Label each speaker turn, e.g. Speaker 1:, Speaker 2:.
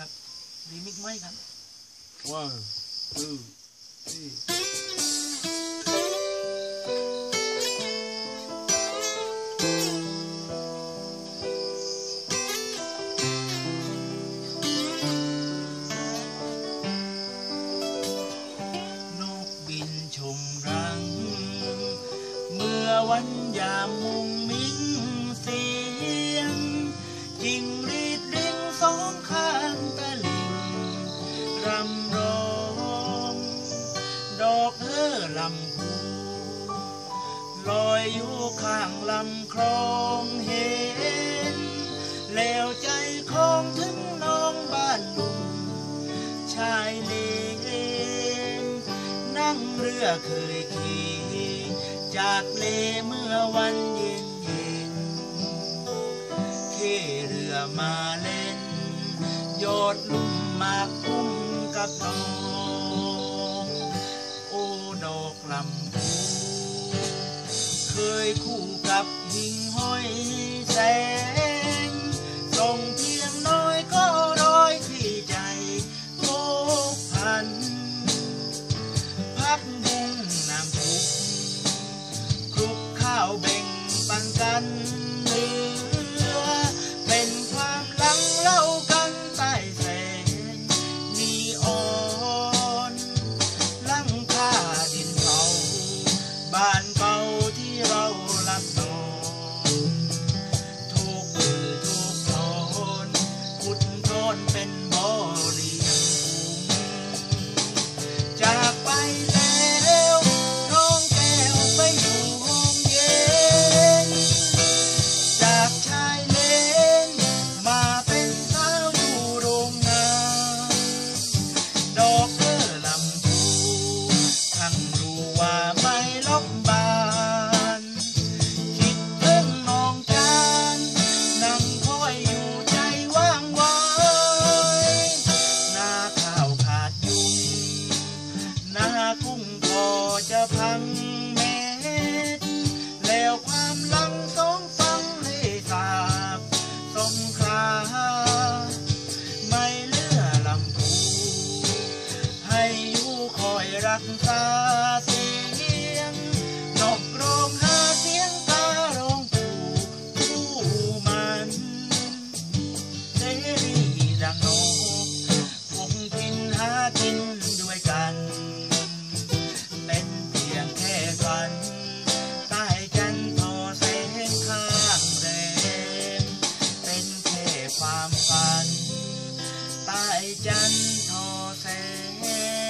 Speaker 1: ครับรีมิกไหมครับ
Speaker 2: one two three
Speaker 1: นกบินชมรังเมื่อวันยามมุงมิ้ ลำพูลอยอยู่ข้างลำคลองเห็น แล้วใจคลองถึงน้องบ้านลุงชายเลนนั่งเรือเคยขี่จากเลเมื่อวันเย็นเย็นเคเรือมาเล่นโยดลุ่มมากคุ้มกับน้อง ดอกลำพูเคยคู่กับหิ่งห้อยแสง งเม็ดแล้วความหลังสองฟังให้สาบสงคราไม่เลือลำพูให้อยู่คอยรักษา ความฝันใต้จันทร์ทอแสง